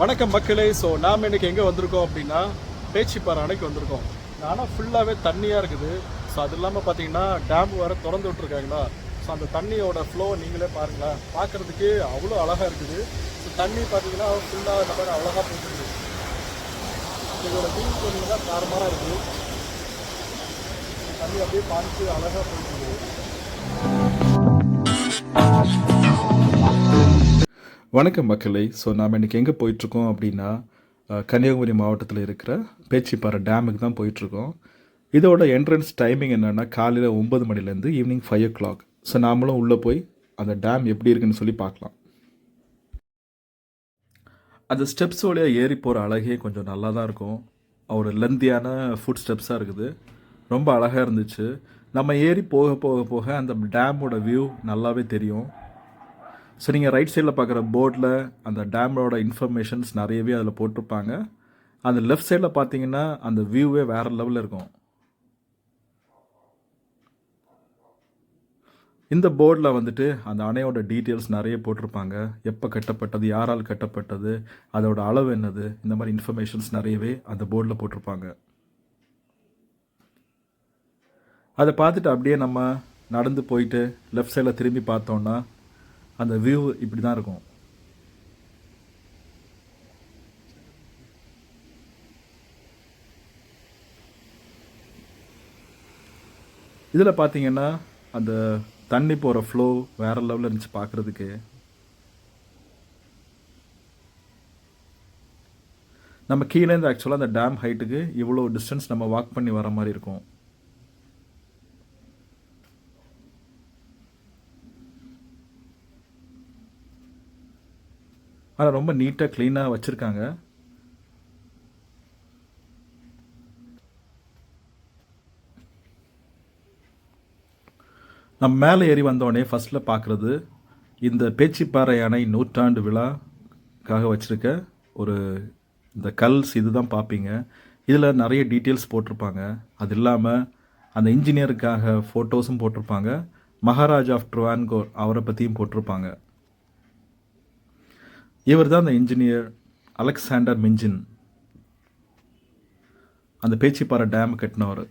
வணக்கம் மக்களே. ஸோ நாம் இன்னைக்கு எங்கே வந்திருக்கோம் அப்படின்னா பேச்சிப்பாறை அணைக்கு வந்திருக்கோம். ஆனால் ஃபுல்லாகவே தண்ணியாக இருக்குது. ஸோ அது இல்லாமல் பார்த்தீங்கன்னா டேம் வேறு திறந்து விட்ருக்காங்களா ஸோ அந்த தண்ணியோட ஃப்ளோ நீங்களே பாருங்களேன். பார்க்குறதுக்கு அவ்வளோ அழகாக இருக்குது. ஸோ தண்ணி பார்த்தீங்கன்னா ஃபுல்லாக இந்த மாதிரி அழகாக போயிட்டு இதோட மீன் கொஞ்சம் தான் தாறுமாறாக இருக்குது. தண்ணி அப்படியே பார்த்து அழகாக போயிட்டு இருக்குது வணக்கம் மக்களை. ஸோ நாம் இன்றைக்கி எங்கே போயிட்டுருக்கோம் அப்படின்னா கன்னியாகுமரி மாவட்டத்தில் இருக்கிற பேச்சிப்பாறை டேமுக்கு தான் போயிட்டுருக்கோம். இதோட என்ட்ரன்ஸ் டைமிங் என்னென்னா காலையில் ஒம்பது மணிலேருந்து evening five o'clock so நாமளும் உள்ளே போய் அந்த டேம் எப்படி இருக்குன்னு சொல்லி பார்க்கலாம். அந்த ஸ்டெப்ஸ் வழியாக ஏறி போகிற அழகே கொஞ்சம் நல்லா தான் இருக்கும். ஒரு லெந்தியான ஃபுட் ஸ்டெப்ஸாக இருக்குது. ரொம்ப அழகாக இருந்துச்சு. நம்ம ஏறி போக போக போக அந்த டேமோட வியூ நல்லாவே தெரியும். ஸோ நீங்கள் ரைட் சைடில் பார்க்குற போர்டில் அந்த டேமோட இன்ஃபர்மேஷன்ஸ் நிறையவே அதில் போட்டிருப்பாங்க. அந்த லெஃப்ட் சைடில் பார்த்தீங்கன்னா அந்த வியூவே வேறு லெவலில் இருக்கும். இந்த போர்டில் வந்துட்டு அந்த அணையோட டீட்டெயில்ஸ் நிறைய போட்டிருப்பாங்க. எப்போ கட்டப்பட்டது யாரால் கட்டப்பட்டது அதோட அளவு என்னது இந்த மாதிரி இன்ஃபர்மேஷன்ஸ் நிறையவே அந்த போர்டில் போட்டிருப்பாங்க. அதை பார்த்துட்டு அப்படியே நம்ம நடந்து போயிட்டு லெஃப்ட் சைடில் திரும்பி பார்த்தோன்னா அந்த வியூ இப்படி தான் இருக்கும். இதில் பார்த்தீங்கன்னா அந்த தண்ணி போகிற ஃப்ளோ வேறு லெவலில் இருந்துச்சு பார்க்குறதுக்கு நம்ம கீழேருந்து ஆக்சுவலாக அந்த டேம் ஹைட்டுக்கு இவ்வளோ டிஸ்டன்ஸ் நம்ம வாக் பண்ணி வர மாதிரி இருக்கும். ஆனால் ரொம்ப நீட்டாக க்ளீனாக வச்சுருக்காங்க. நம்ம மேலே ஏறி வந்தோடனே ஃபஸ்ட்டில் பார்க்குறது இந்த பேச்சிப்பாறை அணை நூற்றாண்டு விழாக்காக வச்சுருக்க ஒரு இந்த கல்ஸ் இது தான் பார்ப்பீங்க. இதில் நிறைய டீட்டெயில்ஸ் போட்டிருப்பாங்க. அது இல்லாமல் அந்த இன்ஜினியருக்காக ஃபோட்டோஸும் போட்டிருப்பாங்க. மகாராஜா ஆஃப் ட்ருவான்கோர் அவரை பற்றியும் போட்டிருப்பாங்க. இவர் தான் அந்த இன்ஜினியர் அலெக்சாண்டர் மிஞ்சின். அந்த பேச்சிப்பாறை டேம் கட்டினவர்.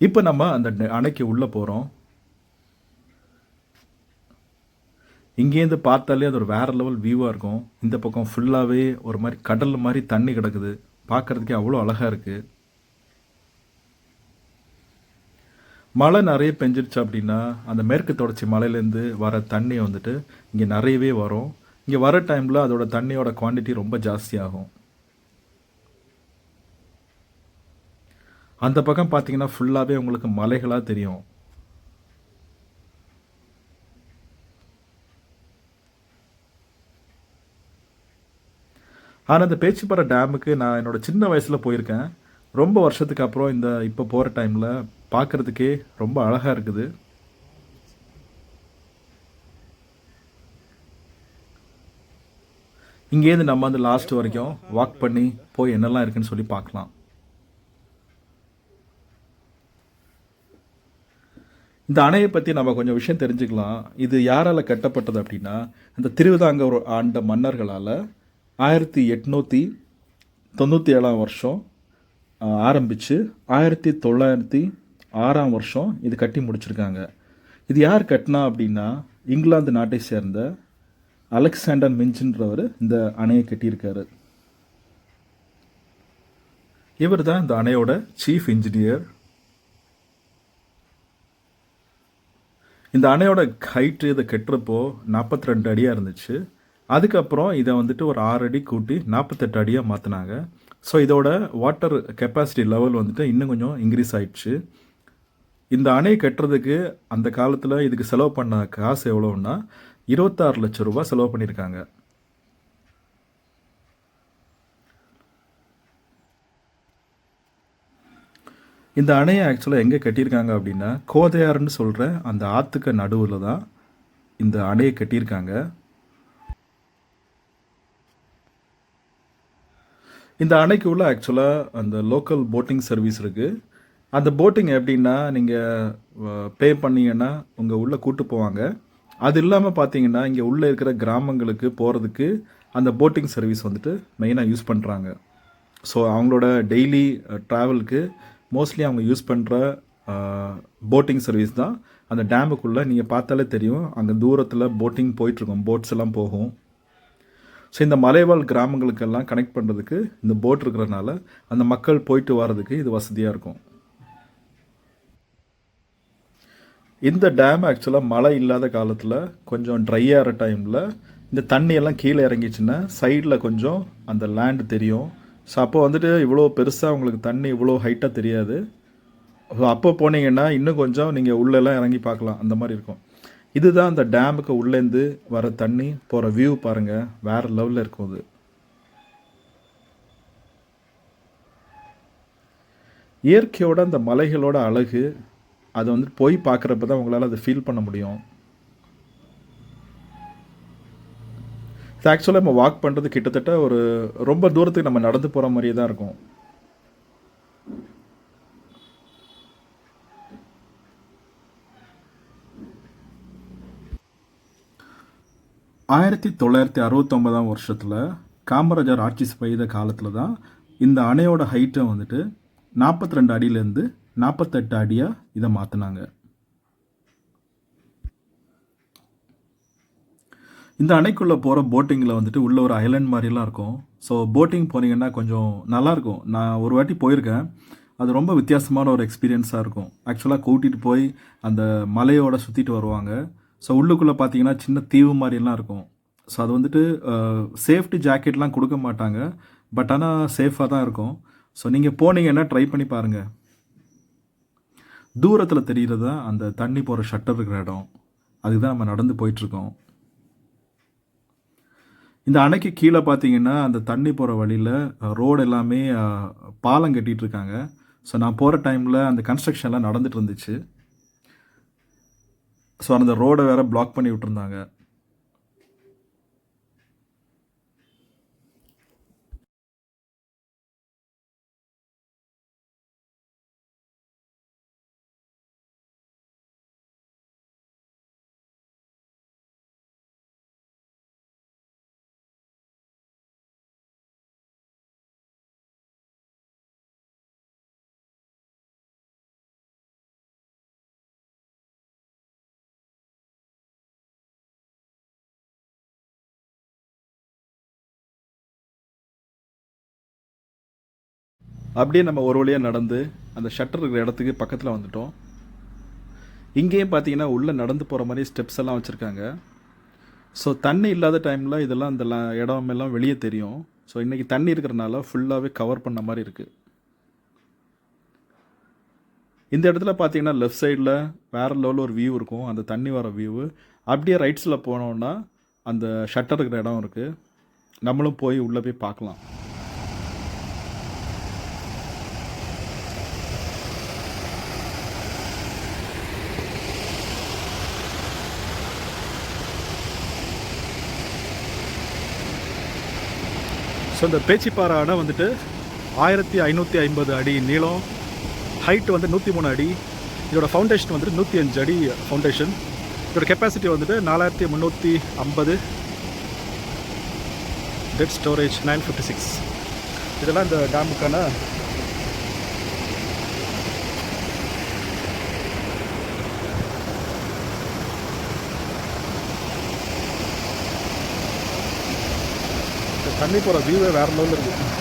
இப்போ நம்ம அந்த அணைக்கு உள்ளே போகிறோம் இங்கேருந்து பார்த்தாலே அது ஒரு வேற லெவல் வியூவாக இருக்கும். இந்த பக்கம் ஃபுல்லாகவே ஒரு மாதிரி கடல் மாதிரி தண்ணி கிடக்குது. பார்க்கறதுக்கே அவ்வளோ அழகாக இருக்குது மழை நிறைய பெஞ்சிருச்சு அப்படின்னா அந்த மேற்கு தொடர்ச்சி மலையிலேருந்து வர தண்ணி வந்துட்டு இங்கே நிறையவே வரும். இங்கே வர டைமில் அதோட தண்ணியோட குவாண்டிட்டி ரொம்ப ஜாஸ்தியாகும். அந்த பக்கம் பார்த்தீங்கன்னா ஃபுல்லாகவே உங்களுக்கு மலைகளாக தெரியும். ஆனால் இந்த பேச்சிப்பாறை டேமுக்கு நான் என்னோட சின்ன வயசில் போயிருக்கேன். ரொம்ப வருஷத்துக்கு அப்புறம் இந்த இப்போ போகிற டைமில் பார்க்குறதுக்கே ரொம்ப அழகாக இருக்குது. இங்கேருந்து நம்ம வந்து லாஸ்ட் வரைக்கும் வாக் பண்ணி போய் என்னெல்லாம் இருக்குன்னு சொல்லி பார்க்கலாம். இந்த அணையை பற்றி நம்ம கொஞ்சம் விஷயம் தெரிஞ்சுக்கலாம். இது யாரால் கட்டப்பட்டது அப்படின்னா இந்த திருவிதாங்கூர் ஆண்ட மன்னர்களால் ஆயிரத்தி எட்நூற்றி தொண்ணூற்றி ஏழாம் வருஷம் ஆரம்பித்து ஆயிரத்தி தொள்ளாயிரத்தி ஆறாம் வருஷம் இது கட்டி முடிச்சிருக்காங்க. இது யார் கட்டினா அப்படின்னா இங்கிலாந்து நாட்டை சேர்ந்த அலெக்சாண்டர் மின்ச்சின்றவர் இந்த அணையை கட்டியிருக்காரு. இவர் தான் இந்த அணையோட சீஃப் இன்ஜினியர் இந்த அணையோட ஹைட்டு இதை கட்டுறப்போ நாற்பத்தி ரெண்டு அடியாக இருந்துச்சு. அதுக்கப்புறம் இதை வந்துட்டு ஒரு ஆறு அடி கூட்டி நாற்பத்தெட்டு அடியாக மாற்றினாங்க ஸோ இதோட வாட்டர் கெப்பாசிட்டி லெவல் வந்துட்டு இன்னும் கொஞ்சம் இன்க்ரீஸ் ஆயிடுச்சு. இந்த அணை கட்டுறதுக்கு அந்த காலத்தில் இதுக்கு செலவு பண்ண காசு எவ்வளோன்னா இருபத்தாறு லட்சம் ரூபாய் செலவு பண்ணியிருக்காங்க. இந்த அணையை ஆக்சுவலாக எங்கே கட்டியிருக்காங்க அப்படின்னா கோதையாறுன்னு சொல்கிற அந்த ஆற்றுக்கு நடுவில் தான் இந்த அணையை கட்டியிருக்காங்க. இந்த அணைக்கு உள்ள ஆக்சுவலாக அந்த லோக்கல் போட்டிங் சர்வீஸ் இருக்குது அந்த போட்டிங் எப்படின்னா நீங்கள் பே பண்ணீங்கன்னா உங்கள் உள்ளே கூட்டு போவாங்க. அது இல்லாமல் பார்த்தீங்கன்னா இங்கே உள்ளே இருக்கிற கிராமங்களுக்கு போகிறதுக்கு அந்த போட்டிங் சர்வீஸ் வந்துட்டு மெயினாக யூஸ் பண்ணுறாங்க ஸோ அவங்களோட டெய்லி ட்ராவலுக்கு மோஸ்ட்லி அவங்க யூஸ் பண்ணுற போட்டிங் சர்வீஸ் தான் அந்த டேமுக்குள்ளே நீங்கள் பார்த்தாலே தெரியும் அங்கே தூரத்தில் போட்டிங் போயிட்டுருக்கோம் போட்ஸ் எல்லாம் போகும். ஸோ இந்த மலைவாழ் கிராமங்களுக்கெல்லாம் கனெக்ட் பண்ணுறதுக்கு இந்த போட் இருக்கிறனால அந்த மக்கள் போயிட்டு வர்றதுக்கு இது வசதியாக இருக்கும். இந்த டேம் ஆக்சுவலாக மழை இல்லாத காலத்தில் கொஞ்சம் ட்ரை ஆகிற டைமில் இந்த தண்ணியெல்லாம் கீழே இறங்கிச்சுன்னா சைடில் கொஞ்சம் அந்த லேண்டு தெரியும். ஸோ அப்போ வந்துட்டு இவ்வளோ பெருசாக உங்களுக்கு தண்ணி இவ்வளோ ஹைட்டாக தெரியாது. ஸோ அப்போ போனீங்கன்னா இன்னும் கொஞ்சம் நீங்கள் உள்ளெல்லாம் இறங்கி பார்க்கலாம். அந்த மாதிரி இருக்கும். இதுதான் அந்த டேமுக்கு உள்ளேருந்து வர தண்ணி. போகிற வியூ பாருங்கள் வேறு லெவலில் இருக்கும் அது. இயற்கையோட அந்த மலைகளோட அழகு அதை வந்து போய் பார்க்குறப்ப தான் உங்களால் அதை ஃபீல் பண்ண முடியும். ஆக்சுவலாக நம்ம வாக் பண்ணுறது கிட்டத்தட்ட ஒரு ரொம்ப தூரத்துக்கு நம்ம நடந்து போகிற மாதிரியே தான் இருக்கும். ஆயிரத்தி தொள்ளாயிரத்தி அறுபத்தொம்பதாம் வருஷத்தில் காமராஜர் ஆட்சி செய்த காலத்தில் தான் இந்த அணையோட ஹைட்டை வந்துட்டு நாற்பத்தி ரெண்டு அடியிலேருந்து நாற்பத்தெட்டு அடியாக இதை மாற்றினாங்க இந்த அணைக்குள்ளே போகிற போட்டிங்கில் வந்துட்டு உள்ளே ஒரு ஐலண்ட் மாதிரிலாம் இருக்கும். ஸோ போட்டிங் போனீங்கன்னா கொஞ்சம் நல்லாயிருக்கும் நான் ஒரு வாட்டி போயிருக்கேன். அது ரொம்ப வித்தியாசமான ஒரு எக்ஸ்பீரியன்ஸாக இருக்கும். ஆக்சுவலாக கூட்டிகிட்டு போய் அந்த மலையோட சுற்றிட்டு வருவாங்க. ஸோ உள்ளுக்குள்ளே பார்த்தீங்கன்னா சின்ன தீவு மாதிரிலாம் இருக்கும். ஸோ அது வந்துட்டு சேஃப்டி ஜாக்கெட்லாம் கொடுக்க மாட்டாங்க. பட் ஆனால் சேஃபாக தான் இருக்கும். ஸோ நீங்கள் போனீங்கன்னா ட்ரை பண்ணி பாருங்கள் தூரத்தில் தெரிகிறது தான் அந்த தண்ணி போகிற ஷட்டர் இருக்கிற இடம். அதுக்கு தான் நம்ம நடந்து போயிட்டுருக்கோம். இந்த அணைக்கு கீழே பார்த்தீங்கன்னா அந்த தண்ணி போகிற வழியில் ரோடு எல்லாமே பாலம் கட்டிகிட்டு இருக்காங்க ஸோ நான் போகிற டைமில் அந்த கன்ஸ்ட்ரக்ஷன்லாம் நடந்துகிட்டு இருந்துச்சு. ஸோ அந்த ரோடை வேறு பிளாக் பண்ணி விட்டுருந்தாங்க. அப்படியே நம்ம ஒரு வழியாக நடந்து அந்த ஷட்டர் இருக்கிற இடத்துக்கு பக்கத்தில் வந்துட்டோம். இங்கேயும் பார்த்தீங்கன்னா உள்ளே நடந்து போகிற மாதிரி ஸ்டெப்ஸ் எல்லாம் வச்சுருக்காங்க. ஸோ தண்ணி இல்லாத டைமில் இதெல்லாம் அந்த ல- இடம் எல்லாம் வெளியே தெரியும். ஸோ இன்றைக்கி தண்ணி இருக்கிறனால ஃபுல்லாகவே கவர் பண்ண மாதிரி இருக்குது இந்த இடத்துல பார்த்தீங்கன்னா லெஃப்ட் சைடில் வேறு லெவலில் ஒரு வியூ இருக்கும். அந்த தண்ணி வர வியூவு அப்படியே ரைட்ஸில் போனோன்னா அந்த ஷட்டர் இருக்கிற இடம் இருக்குது நம்மளும் போய் உள்ளே போய் பார்க்கலாம். ஸோ இந்த பேச்சிப்பாறை அணை வந்துட்டு ஆயிரத்தி ஐநூற்றி ஐம்பது அடி நீளம் ஹைட் வந்து நூற்றி மூணு அடி இதோட ஃபவுண்டேஷன் வந்துட்டு நூற்றி அஞ்சு அடி ஃபவுண்டேஷன் இதோட கெப்பாசிட்டி வந்துட்டு நாலாயிரத்தி முந்நூற்றி ஐம்பது. Dead storage nine fifty six இதெல்லாம் இந்த டேமுக்கான தண்ணி போகிற வியூவே வேறு லெவலில் இருக்குது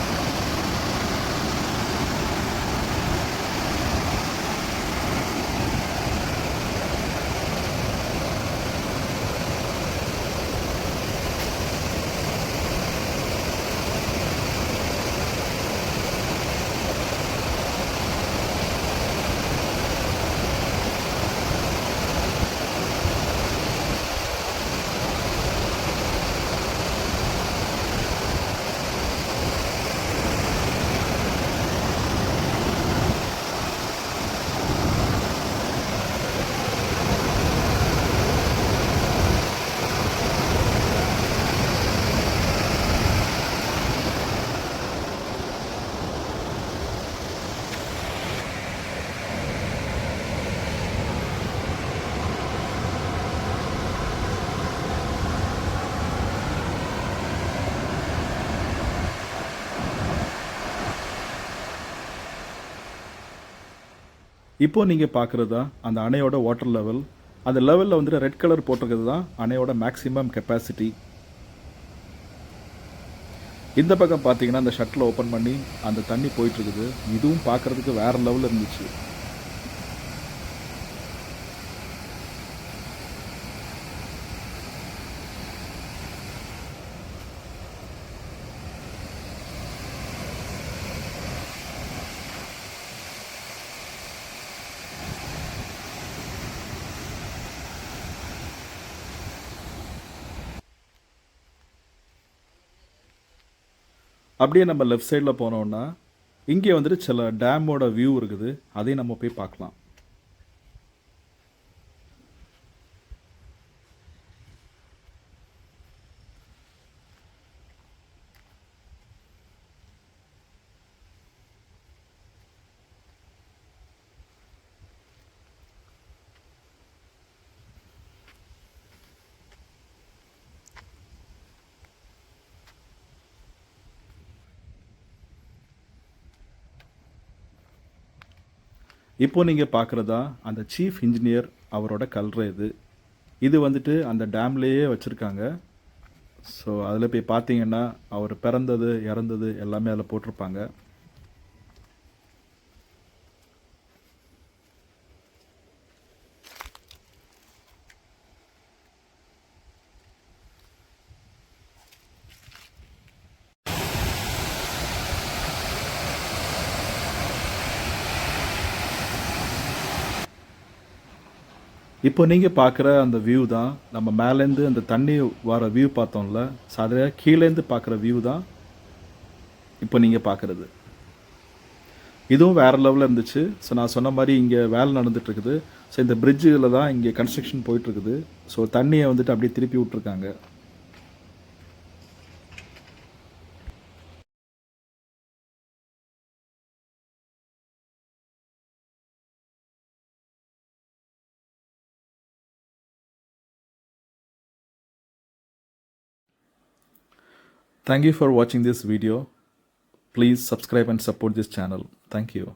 இப்போ நீங்கள் பார்க்குறது தான் அந்த அணையோட வாட்டர் லெவல் அந்த லெவலில் வந்துட்டு ரெட் கலர் போட்டிருக்கிறது தான் அணையோட மேக்ஸிமம் கெப்பாசிட்டி இந்த பக்கம் பார்த்தீங்கன்னா அந்த ஷட்டில் ஓப்பன் பண்ணி அந்த தண்ணி போயிட்டுருக்குது இதுவும் பார்க்கறதுக்கு வேற லெவலில் இருந்துச்சு. அப்படியே நம்ம லெஃப்ட் சைடில் போனோம்னா இங்கே வந்துட்டு சில டேமோட வியூ இருக்குது. அதையும் நம்ம போய் பார்க்கலாம். இப்போது நீங்கள் பார்க்குறதா அந்த சீஃப் இன்ஜினியர் அவரோட கல்ற இது. இது வந்துட்டு அந்த டேம்லேயே வச்சுருக்காங்க. ஸோ அதில் போய் பார்த்தீங்கன்னா அவர் பிறந்தது இறந்தது எல்லாமே அதில் போட்டிருப்பாங்க. இப்போ நீங்கள் பார்க்குற அந்த வியூ தான் நம்ம மேலேருந்து அந்த தண்ணி வர வியூ பார்த்தோம்ல சாதாரண கீழேருந்து பார்க்குற வியூ தான் இப்போ நீங்கள் பார்க்குறது. இதுவும் வேறு லெவலில் இருந்துச்சு. ஸோ நான் சொன்ன மாதிரி இங்கே வேலை நடந்துகிட்ருக்குது. ஸோ இந்த பிரிட்ஜில் தான் இங்கே கன்ஸ்ட்ரக்ஷன் போயிட்டுருக்குது ஸோ தண்ணியை வந்துட்டு அப்படியே திருப்பி விட்ருக்காங்க. Thank you for watching this video. Please subscribe and support this channel. Thank you.